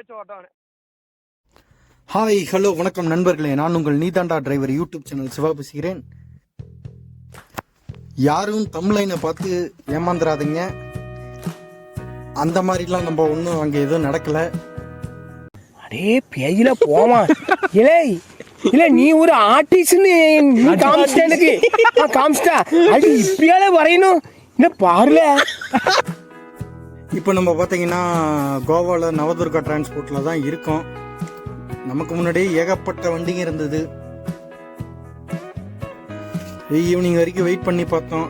வச்சு ஓட்டம் hi hello வணக்கம் நண்பர்களே. நான் உங்கள் நீதாண்டா டிரைவர் யூடியூப் சேனல் சிவா பேசுகிறேன். யாரும் தமிழைனை பார்த்து ஏமாந்துடாதீங்க அந்த மாதிரிலாம் நம்ம ஒன்றும் அங்கே எதுவும் நடக்கலை. அடே பேயில போமா. இலே இல்ல நீ ஒரு ஆர்டிஸ்ட்னு நீ காமிச்சிட்ட எனக்கு. காமிச்சிட்டா. அது இப்படியால வரையணும். என்ன பாருல. இப்போ நம்ம பார்த்தீங்கன்னா கோவாவில் நவதுர்கா டிரான்ஸ்போர்ட்டில் தான் இருக்கோம். நமக்கு முன்னாடியே ஏகப்பட்ட வண்டிங்க இருந்தது. ஈவினிங் வரைக்கும் வெயிட் பண்ணி பார்த்தோம்.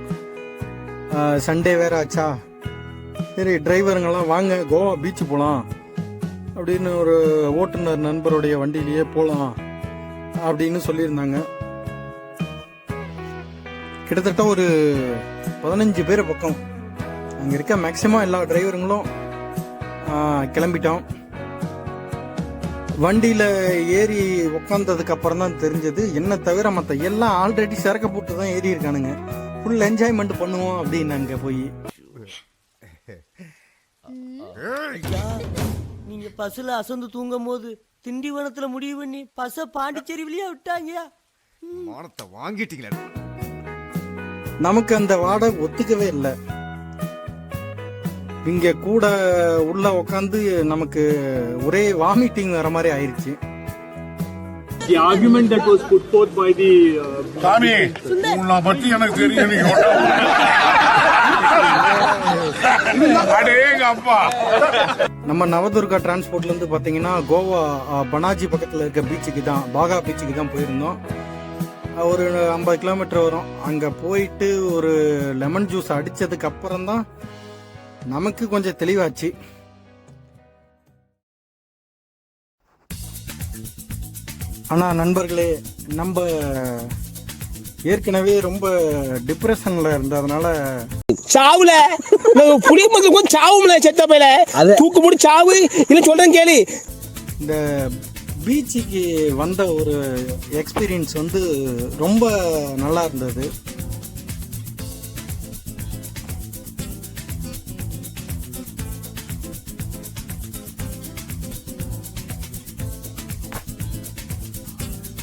சண்டே வேற ஆச்சா? சரி டிரைவருங்கெல்லாம் வாங்க கோவா பீச் போகலாம் அப்படின்னு ஒரு ஓட்டுநர் நண்பருடைய வண்டியிலேயே போகலாம் அப்படின்னு சொல்லியிருந்தாங்க. கிட்டத்தட்ட ஒரு பதினஞ்சு பேர் பக்கம். அங்கே இருக்க மேக்சிமம் எல்லா டிரைவருங்களும் ஆ, கிளம்பிட்டோம். வண்டியில் ஏறி உட்காந்ததுக்கு அப்புறம் தான் தெரிஞ்சது என்ன தவிர மற்ற எல்லாம் ஆல்ரெடி சரக்க போட்டு தான் ஏறி இருக்கானுங்க. ஃபுல் என்ஜாய்மெண்ட் பண்ணுவோம் அப்படின்னு அங்கே போய். நீங்க பஸ்ல அசந்து தூங்கும் போது திண்டிவனத்துல முடிவு பண்ணி பஸ்ஸ பாண்டிச்சேரிவிலேயே விட்டாங்க. மானத்தை வாங்கிட்டீங்களே. நமக்கு அந்த வாடகை ஒத்துக்கவே இல்லை. இங்க கூட உள்ள உட்காந்து நமக்கு ஒரே வாமிட்டிங் வர மாதிரி ஆயிருச்சு. The argument that was put forth by the uh, சாமி உன்னை பத்தி எனக்கு தெரியும் நம்ம நவதுர்கா டிரான்ஸ்போர்ட்ல இருந்து பாத்தீங்கன்னா கோவா பனாஜி பக்கத்துல இருக்க பீச்சுக்கு தான் பாகா பீச்சுக்கு தான் போயிருந்தோம். ஒரு ஐம்பது கிலோமீட்டர் வரும். அங்க போயிட்டு ஒரு லெமன் ஜூஸ் அடிச்சதுக்கு அப்புறம் தான் நமக்கு கொஞ்சம் தெளிவாச்சு. ஆனா நண்பர்களே நம்ம ஏற்கனவே ரொம்ப டிப்ரெஷன்ல இருந்ததுனால சாவுல? புளிய மக்கள் கொஞ்சம் சாவும்ல செத்த பையில. தூக்கு போட்டு சாவு இல்ல சொல்றேன் கேளு. இந்த பீச்சுக்கு வந்த ஒரு எக்ஸ்பீரியன்ஸ் வந்து ரொம்ப நல்லா இருந்தது.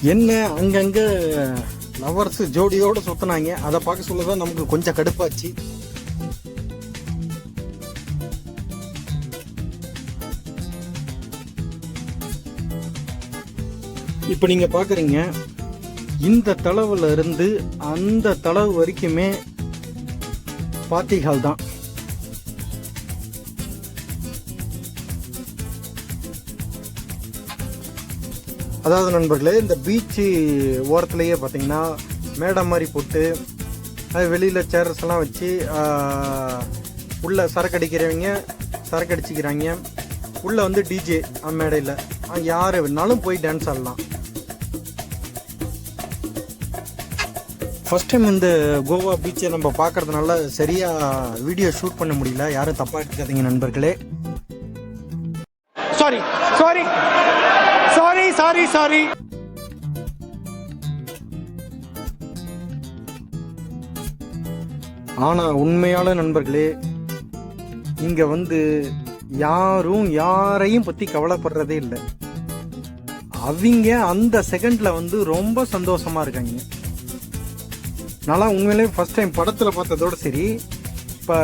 என்ன அங்கங்கே லவர்ஸ் ஜோடியோடு சுற்றினாங்க அதை பார்க்க சொல்லதான் நமக்கு கொஞ்சம் கடுப்பாச்சு. இப்போ நீங்கள் பார்க்குறீங்க இந்த தளவுல இருந்து அந்த தளவு வரைக்குமே பாத்திகால் தான். அதாவது நண்பர்களே இந்த பீச்சு ஓரத்துலேயே பார்த்தீங்கன்னா மேடம் மாதிரி போட்டு அது வெளியில் சேர்ஸ் எல்லாம் வச்சு உள்ளே சரக்கு அடிக்கிறவங்க சரக்கு அடிச்சுக்கிறாங்க. உள்ளே வந்து டிஜே மேடையில். யார் வேணாலும் போய் டான்ஸ் ஆடலாம். ஃபஸ்ட் டைம் இந்த கோவா பீச்சை நம்ம பார்க்கறதுனால சரியாக வீடியோ ஷூட் பண்ண முடியல. யாரும் தப்பாக எடுத்துக்காதீங்க நண்பர்களே. சாரி சாரி சாரி சாரி ஆனா உண்மையான நண்பர்களே இங்க வந்து யாரும் யாரையும் பத்தி கவலைப்படுறதே இல்லை. அவங்க அந்த செகண்ட்ல வந்து ரொம்ப சந்தோஷமா இருக்காங்க. நல்லா உண்மையிலே ஃபர்ஸ்ட் டைம் படத்தில் பார்த்ததோட சரி இப்போ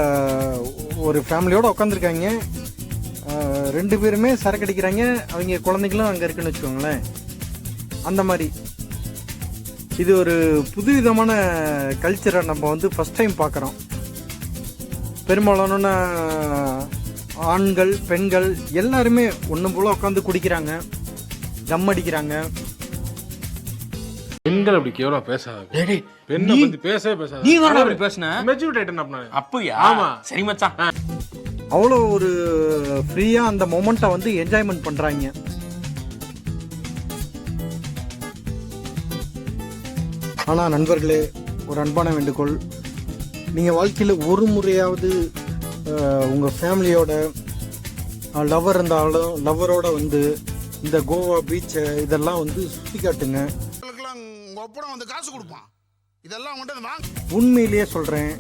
ஒரு ஃபேமிலியோட உட்காந்துருக்காங்க ரெண்டு பேருமே சரக்கு அடிக்கிறாங்க. அவங்க குழந்தைகளும் அங்கே இருக்குன்னு வச்சுக்கோங்களேன். அந்த மாதிரி. இது ஒரு புதுவிதமான கல்ச்சரை நம்ம வந்து ஃபர்ஸ்ட் டைம் பார்க்குறோம். பெரும்பாலான ஆண்கள் பெண்கள் எல்லாருமே ஒன்று போல உட்காந்து குடிக்கிறாங்க. கம் அடிக்கிறாங்க. பெண்கள் அப்படி கேவலா பேசாத பெண்ணை பத்தி பேசவே பேசாத நீ அப்படி பேசுன? மெச்சூரிட்டி ஆயிட்டேன் அப்ப நான். அப்படியா? ஆமா. சரி மச்சான். அவ்வளோ ஒரு ஃப்ரீயாக அந்த மொமெண்ட்டை வந்து என்ஜாய்மெண்ட் பண்ணுறாங்க ஆனால் நண்பர்களே ஒரு அன்பான வேண்டுகோள். நீங்கள் வாழ்க்கையில் ஒரு முறையாவது உங்கள் ஃபேமிலியோட லவர் இருந்தாலும் லவ்வரோட வந்து இந்த கோவா பீச்சை இதெல்லாம் வந்து சுற்றி காட்டுங்க. ஒப்படம் வந்து காசு கொடுப்பான். இதெல்லாம் உண்மையிலேயே சொல்கிறேன்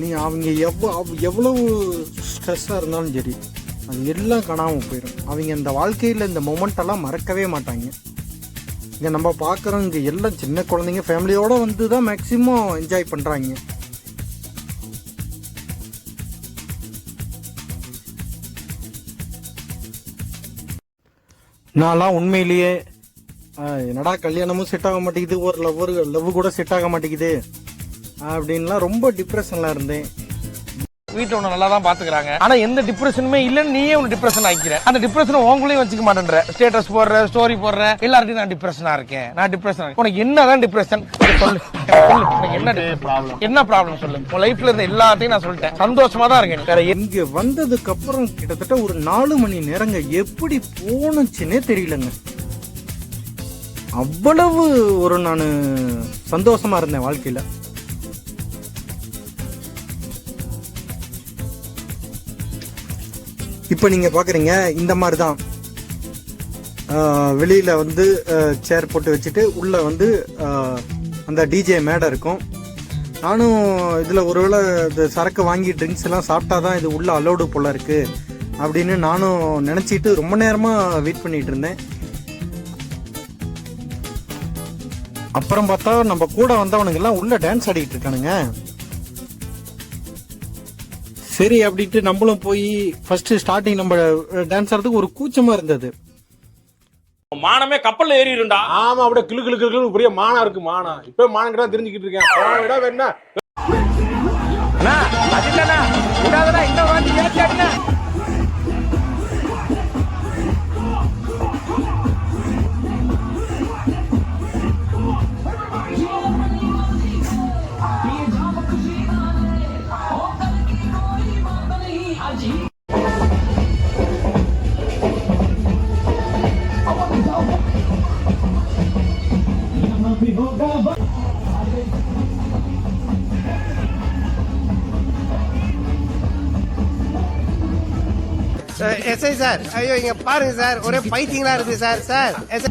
நீ அவங்க எவ்வளோ எவ்வளவு ஸ்ட்ரெஸ்ஸாக இருந்தாலும் சரி அது எல்லாம் காணாமல் போயிடும் அவங்க இந்த வாழ்க்கையில் இந்த மொமெண்டெல்லாம் மறக்கவே மாட்டாங்க. இங்கே நம்ம பார்க்குறோம் இங்கே எல்லாம் சின்ன குழந்தைங்க ஃபேமிலியோடு வந்து தான் மேக்ஸிமம் என்ஜாய் பண்ணுறாங்க நான்லாம் உண்மையிலேயே என்னடா கல்யாணமும் செட் ஆக மாட்டேங்குது ஒரு லவ்வர் லவ் கூட செட் ஆக மாட்டேங்குது. அப்படின்லாம் ரொம்ப டிப்ரெஷனில் இருந்தேன். வீட்டுல உன்னை நல்லா தான் பாத்துக்கிறாங்க. ஆனா எந்த டிப்ரெஷனுமே இல்லன்னு நீயே உன் டிப்ரெஷன் ஆக்கிற அந்த டிப்ரெஷன் உங்களையும் வச்சுக்க மாட்டேன்ற. ஸ்டேட்டஸ் போடுற ஸ்டோரி போடுற எல்லார்ட்டையும் நான் டிப்ரெஷனா இருக்கேன். நான் டிப்ரெஷன் உனக்கு என்னதான் டிப்ரெஷன் சொல்லு. என்ன depression? என்ன ப்ராப்ளம் சொல்லு? உன் லைஃப்ல இருந்த எல்லாத்தையும் நான் சொல்லிட்டேன். சந்தோஷமா தான் இருக்கேன் வேற இங்க வந்ததுக்கு அப்புறம் கிட்டத்தட்ட ஒரு நாலு மணி நேரங்க எப்படி போனுச்சுன்னே தெரியலங்க. அவ்வளவு ஒரு நான் சந்தோஷமா இருந்தேன் வாழ்க்கையில. இப்போ நீங்கள் பார்க்குறீங்க இந்த மாதிரி தான் வெளியில் வந்து சேர் போட்டு வச்சுட்டு உள்ளே வந்து அந்த டிஜே மேடை இருக்கும். நானும் இதில் ஒருவேளை இந்த சரக்கு வாங்கி ட்ரிங்க்ஸ் எல்லாம் சாப்பிட்டா தான் இது உள்ளே அலோடு போல் இருக்குது அப்படின்னு நானும் நினச்சிட்டு ரொம்ப நேரமாக வெயிட் பண்ணிகிட்டு இருந்தேன். அப்புறம் பார்த்தா நம்ம கூட வந்தவனுங்கெல்லாம் உள்ளே டான்ஸ் ஆடிக்கிட்டு இருக்கானுங்க. சரி அப்படின்ட்டு நம்மளும் போய் ஃபர்ஸ்ட் ஸ்டார்டிங் நம்ம டான்ஸ் ஆடுறதுக்கு ஒரு கூச்சமா இருந்தது. மானமே கப்பல்ல ஏறிடும்டா ஆமா அப்படியே கிளு கிளு கிளு பெரிய மானா இருக்கு மானா. இப்ப மானம் கிட்ட தெரிஞ்சுக்கிட்டு இருக்கேன். போன விட வேணா அண்ணா அது இல்லண்ணா. விடாதண்ணா இன்னும் வாங்கி technology. எஸ்ஐ சார் ஐயோ இங்க பாருங்க சார் ஒரே பைத்தியங்களா இருக்கு சார் சார் எஸ்ஐ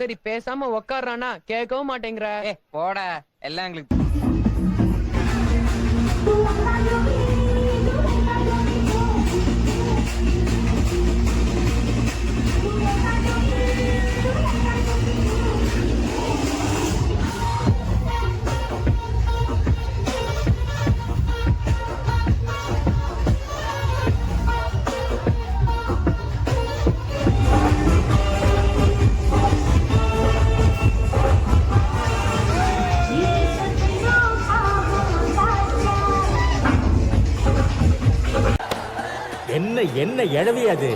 சரி பேசாம உக்காடுறானா கேட்கவும் மாட்டேங்கிற. போட. எல்லாம் எங்களுக்கு என்ன எழவி அது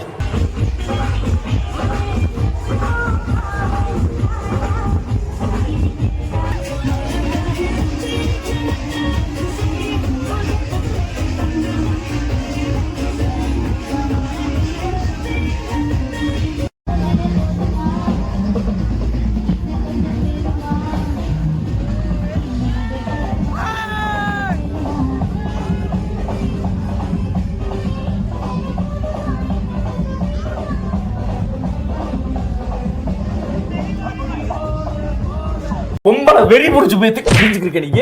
பொம்பளை வெறி புடிச்சு போய் தெரிஞ்சுக்கிருக்க நீங்க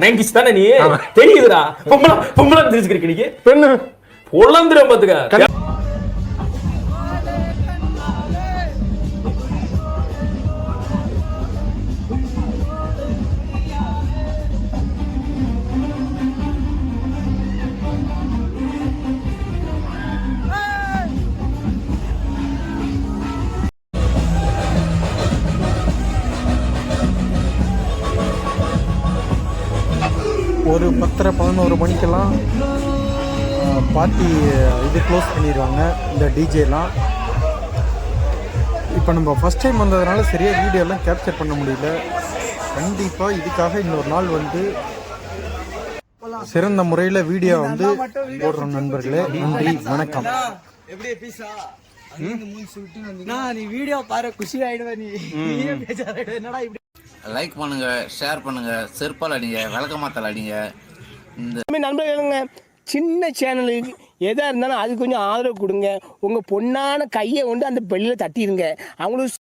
நைன்டிஸ் தானே நீ? தெரியுதுடா. பொம்பளை பொம்பளை தெரிஞ்சுக்கிருக்க நீங்க பெண்ணு. பொழந்துரும் பாத்துக்க. ஒரு பத்தரை பதினோரு மணிக்கெல்லாம் பார்ட்டி இது க்ளோஸ் பண்ணிடுவாங்க இந்த டிஜேலாம் இப்போ நம்ம ஃபர்ஸ்ட் டைம் வந்ததுனால சரியாக வீடியோலாம் கேப்சர் பண்ண முடியல. கண்டிப்பாக இதுக்காக இன்னொரு நாள் வந்து சிறந்த முறையில் வீடியோ வந்து போடுறோம் நண்பர்களே. நன்றி வணக்கம். நீ வீடியோ பாரு குஷி ஆயிடுவ நீ. என்னடா இப்படி லைக் பண்ணுங்க ஷேர் பண்ணுங்க செருப்பால் அடிங்க விளக்கமாத்தால் அடிங்க. இந்த நம்ம நண்பர்களுங்க சின்ன சேனலுக்கு எதாக இருந்தாலும் அது கொஞ்சம் ஆதரவு கொடுங்க. உங்கள் பொண்ணான கையை கொண்டு அந்த பெல்லில் தட்டிடுங்க. அவங்களுக்கு